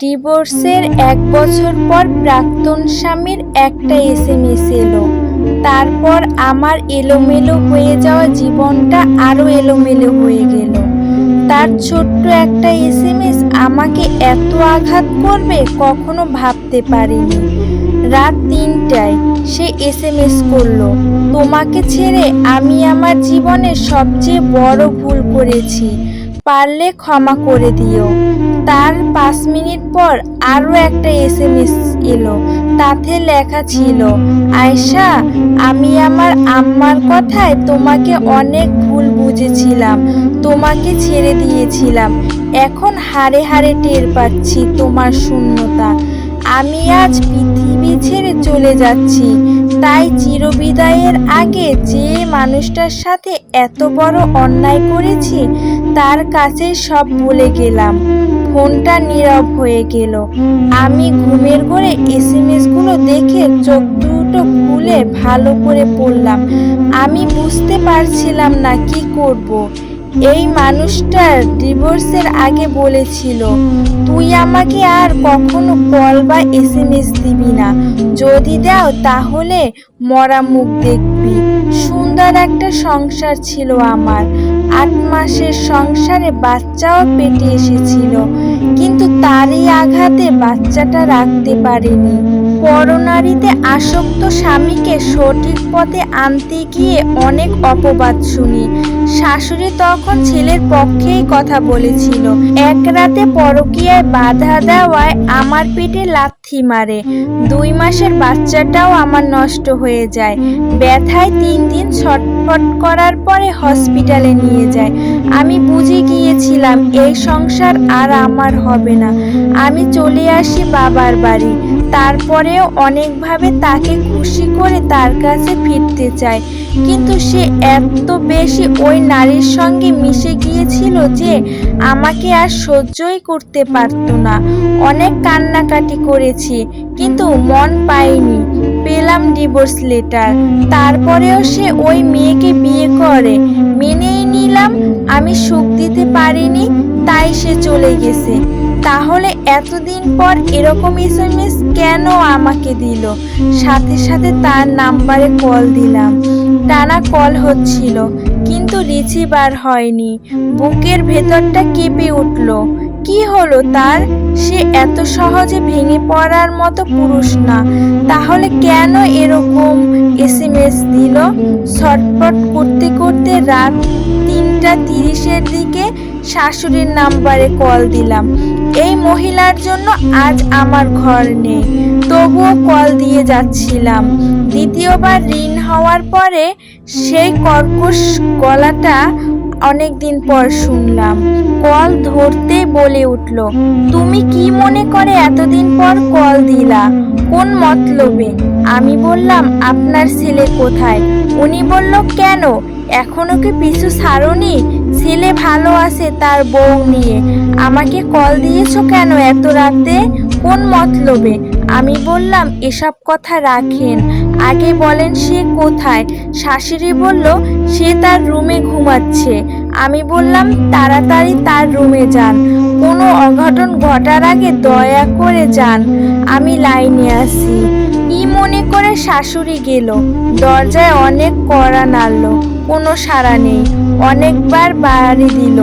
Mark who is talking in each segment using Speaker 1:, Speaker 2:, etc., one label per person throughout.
Speaker 1: ডিভোর্সের এক বছর পর প্রাক্তন স্বামীর একটা এসএমএস এলো। তারপর আমার এলোমেলো হয়ে যাওয়া জীবনটা আরও এলোমেলো হয়ে গেল। তার ছোট্ট একটা এসএমএস আমাকে এত আঘাত করবে কখনো ভাবতে পারিনি। রাত তিনটায় সে এস এম এস করল। তোমাকে ছেড়ে আমি আমার জীবনে সবচেয়ে বড় ভুল করেছি। পারলে ক্ষমা করে দিও। তার পাঁচ মিনিট পর আরও একটা এসএমএস এলো। তাতে লেখা ছিল, আয়শা, আমি আমার আম্মার কথায় তোমাকে অনেক ভুল বুঝেছিলাম। তোমাকে ছেড়ে দিয়েছিলাম। এখন হারে হারে টের পাচ্ছি তোমার শূন্যতা। আমি আজ পৃথিবী ছেড়ে চলে যাচ্ছি। তাই চিরবিদায়ের আগে যে মানুষটার সাথে এত বড় অন্যায় করেছি, তার কাছে সব বলে গেলাম। ফোনটা নীরব হয়ে গেল। আমি ঘুমের ঘরে এসএমএসগুলো দেখে চোখ দুটো খুলে ভালো করে পড়লাম। আমি বুঝতে পারছিলাম না কি করব। এই মানুষটার ডিভোর্সের আগে বলেছিল, তুই আমাকে আর কখনো কল বা এসএমএস দিবি না। যদি দাও তাহলে মরা মুখ দেখবি। সুন্দর একটা সংসার ছিল আমার। আট মাসের সংসারে বাচ্চাও পেটে এসেছিল, কিন্তু তারই আঘাতে বাচ্চাটা রাখতে পারেনি। পরনারীতে আসক্ত স্বামীকে সঠিক পথে আনতে গিয়ে অনেক অপবাদ শুনি। শাশুড়ি তখন ছেলের পক্ষেই কথা বলেছিল। এক রাতে পরকীয়ায় বাধা দেওয়ায় আমার পেটে লাথি মারে। দুই মাসের বাচ্চাটাও আমার নষ্ট হয়ে যায়। ব্যথায় তিন দিন ছটফট করার পরে হসপিটালে নিয়ে যায়। আমি বুঝে গিয়েছিলাম, এই সংসার আর আমার হবে না। আমি চলে আসি বাবার বাড়ি। তারপরেও অনেকভাবে তাকে খুশি করে তার কাছে ফিরতে চাই কিন্তু সে এত বেশি ওই নারীর সঙ্গে মিশে গিয়েছিল যে আমাকে আর সহ্যই করতে পারতো না। অনেক কান্নাকাটি করেছি, কিন্তু মন পাইনি পেলাম ডিভোর্স লেটার তারপরেও সে ওই মেয়েকে বিয়ে করে। মেনেই নিলাম, আমি সুখ দিতে পারিনি, তাই সে চলে গেছে। তাহলে এতদিন পর এরকম এসএমএস কেন আমাকে দিল? সাথে সাথে তার নাম্বারে কল দিলাম। টানা কল হচ্ছিল, কিন্তু রিসিভার হয়নি। বুকের ভেতরটা কেঁপে উঠল। কি হলো তার? সে এত সহজে ভেঙে পড়ার মতো পুরুষ না। তাহলে কেন এরকম এসএমএস দিল? ছটপট করতে করতে রাত তিনটা তিরিশের দিকে শাশুড়ির নাম্বারে কল দিলাম। এই মহিলার জন্য আজ আমার ঘর নেই। তবুও কল দিয়ে যাচ্ছিলাম। দ্বিতীয়বার ঋণ হওয়ার পরে সেই কর্কশ গলাটা অনেক দিন পর শুনলাম। কল ধরতে বলে উঠল, তুমি কি মনে করে এতদিন পর কল দিলা? কোন মতলবে? আমি বললাম, আপনার ছেলে কোথায়? উনি বলল, কেন? এখনও কি পিছু ছাড়নি? ছেলে ভালো আছে তার বউ নিয়ে। আমাকে কল দিয়েছ কেন এত রাতে? কোন মতলবে? আমি বললাম, এসব কথা রাখেন। আগে বলেন সে কোথায়? শাশুড়ি বলল, সে তার রুমে ঘুমাচ্ছে। আমি বললাম, তাড়াতাড়ি তার রুমে যান। কোনো অঘটন ঘটার আগে দয়া করে যান। আমি লাইনে আসি কি মনে শাশুড়ি গেল। দরজায় অনেক কড়া নাড়ল, কোনো সাড়া নেই। অনেকবার বাড়ি দিল,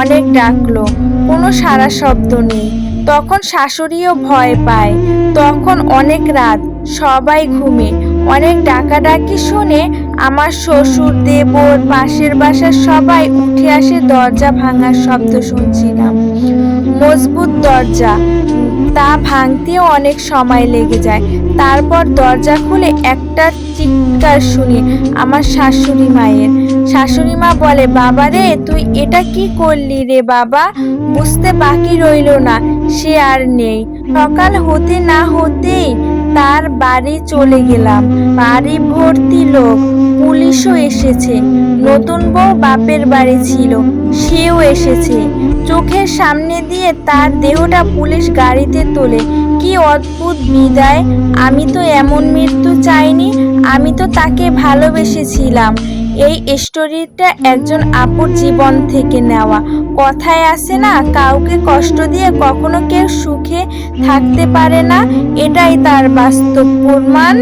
Speaker 1: অনেক ডাকলো, কোনো সারা শব্দ নেই। তখন শাশুড়িও ভয় পায়। তখন অনেক রাত, সবাই ঘুমে। অনেক ডাকাডাকি শুনে আমার শ্বশুর, দেবর, পাশের বাসার সবাই উঠে আসে দরজা ভাঙার শব্দ শুনছিলাম। মজবুত দরজা। তা ভাঙতেও অনেক সময় লেগে যায়। তারপর দরজা খুলে একটা চিৎকার শুনি আমার শাশুড়ি মায়ের। শাশুড়ি মা বলে, বাবা রে, তুই এটা কি করলি রে বাবা? বুঝতে বাকি রইল না, সে আর নেই। সকাল হতে না হতেই তার বাড়ি চলে গেলাম। বাড়ি ভর্তি লোক, পুলিশও এসেছে। নতুন বউ বাপের বাড়ি ছিল, সেও এসেছে। চোখের সামনে দিয়ে তার দেহটা পুলিশ গাড়িতে তোলে। কি অদ্ভুত বিদায়। আমি তো এমন মৃত্যু চাইনি, আমি তো তাকে ভালোবেসেছিলাম। এই স্টোরিটা একজন আপুর জীবন থেকে নেওয়া। কথায় আছে না, কাউকে কষ্ট দিয়ে কখনো কেউ সুখে থাকতে পারে না, এটাই তার বাস্তব প্রমাণ।